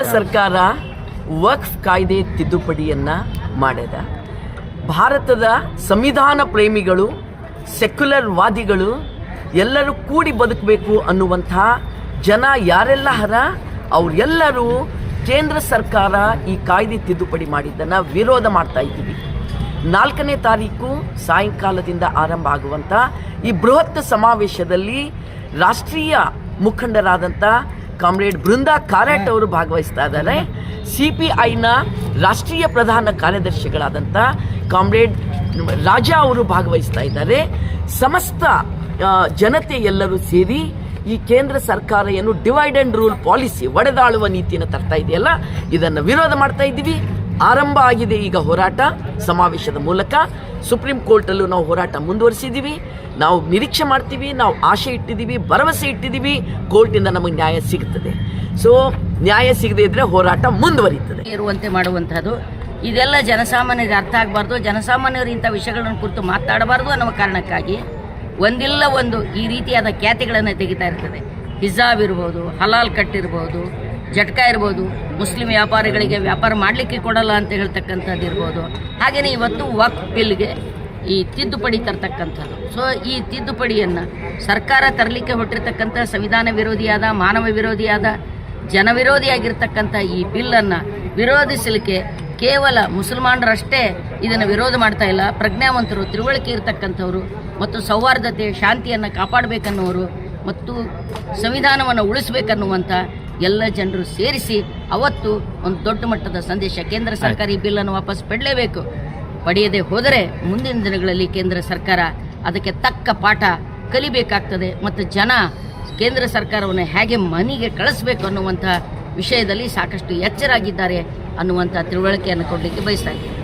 ಸರ್ಕಾರ ವಕ್ಫ್ ಕಾಯ್ದೆ ತಿದ್ದುಪಡಿಯನ್ನ ಮಾಡಿದ. ಭಾರತದ ಸಂವಿಧಾನ ಪ್ರೇಮಿಗಳು, ಸೆಕ್ಯುಲರ್ ವಾದಿಗಳು ಎಲ್ಲರೂ ಕೂಡಿ ಬದುಕಬೇಕು ಅನ್ನುವಂಥ ಜನ ಯಾರೆಲ್ಲ ಹರ, ಅವರೆಲ್ಲರೂ ಕೇಂದ್ರ ಸರ್ಕಾರ ಈ ಕಾಯ್ದೆ ತಿದ್ದುಪಡಿ ಮಾಡಿದ್ದನ್ನು ವಿರೋಧ ಮಾಡ್ತಾ ಇದ್ದೀವಿ. ನಾಲ್ಕನೇ ತಾರೀಕು ಸಾಯಂಕಾಲದಿಂದ ಆರಂಭ ಆಗುವಂಥ ಈ ಬೃಹತ್ ಸಮಾವೇಶದಲ್ಲಿ ರಾಷ್ಟ್ರೀಯ ಮುಖಂಡರಾದಂಥ ಕಾಮ್ರೇಡ್ ಬೃಂದಾ ಕಾರಟ್ ಅವರು ಭಾಗವಹಿಸ್ತಾ ಇದ್ದಾರೆ. ಸಿ ಪಿ ಐನ ರಾಷ್ಟ್ರೀಯ ಪ್ರಧಾನ ಕಾರ್ಯದರ್ಶಿಗಳಾದಂಥ ಕಾಮ್ರೇಡ್ ರಾಜಾ ಅವರು ಭಾಗವಹಿಸ್ತಾ ಇದ್ದಾರೆ. ಸಮಸ್ತ ಜನತೆ ಎಲ್ಲರೂ ಸೇರಿ ಈ ಕೇಂದ್ರ ಸರ್ಕಾರ ಏನು ಡಿವೈಡ್ ಅಂಡ್ ರೂಲ್ ಪಾಲಿಸಿ, ಒಡೆದಾಳುವ ನೀತಿಯನ್ನು ತರ್ತಾ ಇದೆಯಲ್ಲ, ಇದನ್ನು ವಿರೋಧ ಮಾಡ್ತಾ ಇದ್ದೀವಿ. ಆರಂಭ ಆಗಿದೆ ಈಗ ಹೋರಾಟ. ಸಮಾವೇಶದ ಮೂಲಕ ಸುಪ್ರೀಂ ಕೋರ್ಟಲ್ಲೂ ನಾವು ಹೋರಾಟ ಮುಂದುವರಿಸಿದ್ದೀವಿ. ನಾವು ನಿರೀಕ್ಷೆ ಮಾಡ್ತೀವಿ, ನಾವು ಆಶೆ ಇಟ್ಟಿದ್ದೀವಿ, ಭರವಸೆ ಇಟ್ಟಿದ್ದೀವಿ. ಕೋರ್ಟಿಂದ ನಮಗೆ ನ್ಯಾಯ ಸಿಗುತ್ತದೆ. ಸೊ ನ್ಯಾಯ ಸಿಗದೇ ಇದ್ರೆ ಹೋರಾಟ ಮುಂದುವರಿಯುತ್ತದೆ. ಇರುವಂತೆ ಮಾಡುವಂತಹದ್ದು. ಇದೆಲ್ಲ ಜನಸಾಮಾನ್ಯರಿಗೆ ಅರ್ಥ ಆಗಬಾರ್ದು. ಜನಸಾಮಾನ್ಯರು ಇಂಥ ವಿಷಯಗಳನ್ನು ಕುರಿತು ಮಾತಾಡಬಾರ್ದು ಅನ್ನೋ ಕಾರಣಕ್ಕಾಗಿ ಒಂದಿಲ್ಲ ಒಂದು ಈ ರೀತಿಯಾದ ಖ್ಯಾತಿಗಳನ್ನು ತೆಗಿತಾ ಇರ್ತದೆ. ಹಿಜಾಬ್ ಇರ್ಬೋದು, ಹಲಾಲ್ ಕಟ್ ಇರ್ಬೋದು ಜಟ್ಕಾ ಇರ್ಬೋದು, ಮುಸ್ಲಿಂ ವ್ಯಾಪಾರಿಗಳಿಗೆ ವ್ಯಾಪಾರ ಮಾಡಲಿಕ್ಕೆ ಕೊಡಲ್ಲ ಅಂತ ಹೇಳ್ತಕ್ಕಂಥದ್ದು ಇರ್ಬೋದು. ಹಾಗೆಯೇ ಇವತ್ತು ವಕ್ ಬಿಲ್ಗೆ ಈ ತಿದ್ದುಪಡಿ ತರ್ತಕ್ಕಂಥದ್ದು. ಸೊ ಈ ತಿದ್ದುಪಡಿಯನ್ನು ಸರ್ಕಾರ ತರಲಿಕ್ಕೆ ಹೊಟ್ಟಿರ್ತಕ್ಕಂಥ ಸಂವಿಧಾನ ವಿರೋಧಿಯಾದ, ಮಾನವ ವಿರೋಧಿಯಾದ ಜನವಿರೋಧಿಯಾಗಿರ್ತಕ್ಕಂಥ ಈ ಬಿಲ್ಲನ್ನು ವಿರೋಧಿಸಲಿಕ್ಕೆ ಕೇವಲ ಮುಸಲ್ಮಾನರಷ್ಟೇ ಇದನ್ನು ವಿರೋಧ ಮಾಡ್ತಾ ಇಲ್ಲ. ಪ್ರಜ್ಞಾವಂತರು, ತಿಳುವಳಿಕೆ ಇರತಕ್ಕಂಥವ್ರು ಮತ್ತು ಸೌಹಾರ್ದತೆ, ಶಾಂತಿಯನ್ನು ಕಾಪಾಡಬೇಕನ್ನುವರು ಮತ್ತು ಸಂವಿಧಾನವನ್ನು ಉಳಿಸಬೇಕನ್ನುವಂಥ ಎಲ್ಲ ಜನರು ಸೇರಿಸಿ ಅವತ್ತು ಒಂದು ದೊಡ್ಡ ಮಟ್ಟದ ಸಂದೇಶ ಕೇಂದ್ರ ಸರ್ಕಾರ ಈ ಬಿಲ್ಲನ್ನು ವಾಪಸ್ ಪಡಲೇಬೇಕು. ಪಡೆಯದೆ ಹೋದರೆ ಮುಂದಿನ ದಿನಗಳಲ್ಲಿ ಕೇಂದ್ರ ಸರ್ಕಾರ ಅದಕ್ಕೆ ತಕ್ಕ ಪಾಠ ಕಲಿಬೇಕಾಗ್ತದೆ ಮತ್ತು ಜನ ಕೇಂದ್ರ ಸರ್ಕಾರವನ್ನು ಹೇಗೆ ಮನೆಗೆ ಕಳಿಸ್ಬೇಕು ಅನ್ನುವಂಥ ವಿಷಯದಲ್ಲಿ ಸಾಕಷ್ಟು ಎಚ್ಚರಾಗಿದ್ದಾರೆ ಅನ್ನುವಂಥ ತಿಳುವಳಿಕೆಯನ್ನು ಕೊಡಲಿಕ್ಕೆ ಬಯಸ್ತಾ ಇದ್ದೀನಿ.